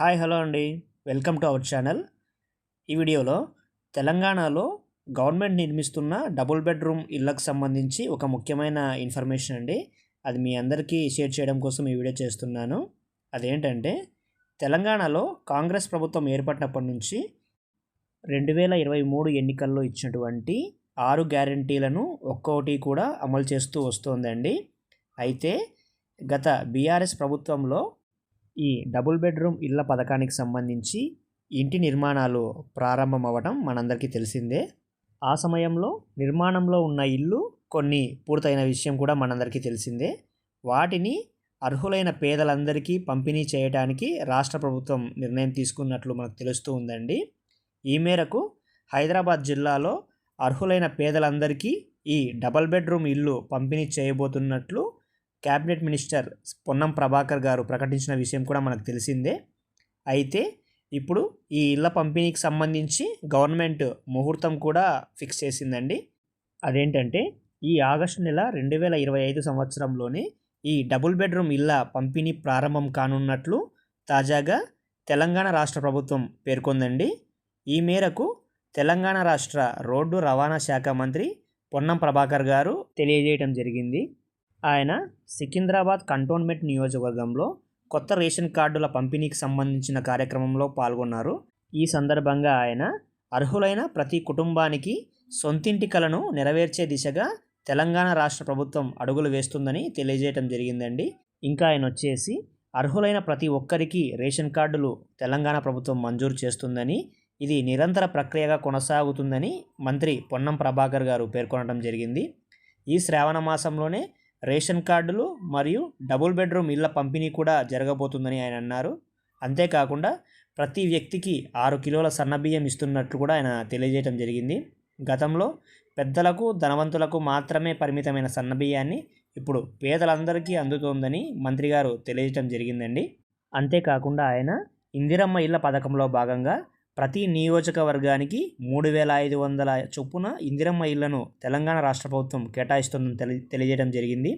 Hi hello అండి. Welcome to our channel. ఈ వీడియోలో తెలంగాణలో గవర్నమెంట్ నిర్మిస్తున్న డబుల్ బెడ్రూమ్ ఇళ్ళకు సంబంధించి ఒక ముఖ్యమైన ఇన్ఫర్మేషన్ అండి. అది మీ అందరికీ షేర్ చేయడం కోసం ఈ వీడియో చేస్తున్నాను. అదేంటంటే తెలంగాణలో కాంగ్రెస్ ప్రభుత్వం ఏర్పడినప్పటి నుంచి రెండు వేల ఇరవై మూడు ఎన్నికల్లో ఇచ్చినటువంటి ఆరు గ్యారంటీలను ఒక్కొక్కటి కూడా అమలు చేస్తూ వస్తోందండి. అయితే గత బీఆర్ఎస్ ప్రభుత్వంలో ఈ డబుల్ బెడ్రూమ్ ఇళ్ళ పథకానికి సంబంధించి ఇంటి నిర్మాణాలు ప్రారంభమవ్వడం మనందరికీ తెలిసిందే. ఆ సమయంలో నిర్మాణంలో ఉన్న ఇల్లు కొన్ని పూర్తయిన విషయం కూడా మనందరికీ తెలిసిందే. వాటిని అర్హులైన పేదలందరికీ పంపిణీ చేయడానికి రాష్ట్ర ప్రభుత్వం నిర్ణయం తీసుకున్నట్లు మనకు తెలుస్తూ ఉందండి. ఈ మేరకు హైదరాబాద్ జిల్లాలో అర్హులైన పేదలందరికీ ఈ డబల్ బెడ్రూమ్ ఇల్లు పంపిణీ చేయబోతున్నట్లు క్యాబినెట్ మినిస్టర్ పొన్నం ప్రభాకర్ గారు ప్రకటించిన విషయం కూడా మనకు తెలిసిందే. అయితే ఇప్పుడు ఈ ఇళ్ళ పంపిణీకి సంబంధించి గవర్నమెంట్ ముహూర్తం కూడా ఫిక్స్ చేసిందండి. అదేంటంటే ఈ ఆగస్టు నెల రెండు వేల ఇరవై ఐదు సంవత్సరంలోనే ఈ డబుల్ బెడ్రూమ్ ఇళ్ళ పంపిణీ ప్రారంభం కానున్నట్లు తాజాగా తెలంగాణ రాష్ట్ర ప్రభుత్వం పేర్కొందండి. ఈ మేరకు తెలంగాణ రాష్ట్ర రోడ్డు రవాణా శాఖ మంత్రి పొన్నం ప్రభాకర్ గారు తెలియజేయడం జరిగింది. ఆయన సికింద్రాబాద్ కంటోన్మెంట్ నియోజకవర్గంలో కొత్త రేషన్ కార్డుల పంపిణీకి సంబంధించిన కార్యక్రమంలో పాల్గొన్నారు. ఈ సందర్భంగా ఆయన అర్హులైన ప్రతి కుటుంబానికి సొంతింటి కలను నెరవేర్చే దిశగా తెలంగాణ రాష్ట్ర ప్రభుత్వం అడుగులు వేస్తుందని తెలియజేయటం జరిగిందండి. ఇంకా ఆయన వచ్చేసి అర్హులైన ప్రతి ఒక్కరికి రేషన్ కార్డులు తెలంగాణ ప్రభుత్వం మంజూరు చేస్తుందని ఇది నిరంతర ప్రక్రియగా కొనసాగుతుందని మంత్రి పొన్నం ప్రభాకర్ గారు పేర్కొనడం జరిగింది. ఈ శ్రావణ మాసంలోనే రేషన్ కార్డులు మరియు డబుల్ బెడ్రూమ్ ఇళ్ళ పంపిణీ కూడా జరగబోతుందని ఆయన అన్నారు. అంతేకాకుండా ప్రతి వ్యక్తికి ఆరు కిలోల సన్నబియ్యం ఇస్తున్నట్లు కూడా ఆయన తెలియజేయడం జరిగింది. గతంలో పెద్దలకు ధనవంతులకు మాత్రమే పరిమితమైన సన్నబియ్యాన్ని ఇప్పుడు పేదలందరికీ అందుతోందని మంత్రి గారు తెలియజేయడం జరిగిందండి. అంతేకాకుండా ఆయన ఇందిరమ్మ ఇళ్ళ పథకంలో భాగంగా ప్రతి నియోజకవర్గానికి మూడు వేల ఐదు వందల చొప్పున ఇందిరమ్మ ఇళ్ళను తెలంగాణ రాష్ట్ర ప్రభుత్వం కేటాయిస్తుందని తెలి తెలియజేయడం జరిగింది.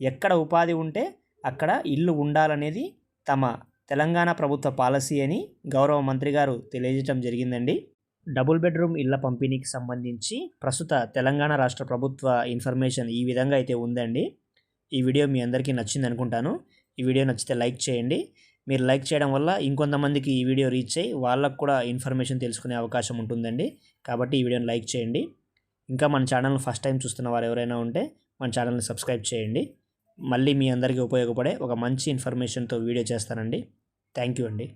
ఎక్కడ ఉపాధి ఉంటే అక్కడ ఇల్లు ఉండాలనేది తమ తెలంగాణ ప్రభుత్వ పాలసీ అని గౌరవ మంత్రి గారు తెలియజేయడం జరిగిందండి. డబుల్ బెడ్రూమ్ ఇళ్ళ పంపిణీకి సంబంధించి ప్రస్తుత తెలంగాణ రాష్ట్ర ప్రభుత్వ ఇన్ఫర్మేషన్ ఈ విధంగా అయితే ఉందండి. ఈ వీడియో మీ అందరికీ నచ్చింది అనుకుంటాను ఈ వీడియో నచ్చితే లైక్ చేయండి. మీరు లైక్ చేయడం వల్ల ఇంకొంతమందికి ఈ వీడియో రీచ్ అయ్యి వాళ్ళకు కూడా ఇన్ఫర్మేషన్ తెలుసుకునే అవకాశం ఉంటుందండి. కాబట్టి ఈ వీడియోని లైక్ చేయండి. ఇంకా మన ఛానల్ని ఫస్ట్ టైం చూస్తున్న వారు ఎవరైనా ఉంటే మన ఛానల్ని సబ్స్క్రైబ్ చేయండి. మళ్ళీ మీ అందరికీ ఉపయోగపడే ఒక మంచి ఇన్ఫర్మేషన్తో వీడియో చేస్తానండి. థ్యాంక్ యూ అండి.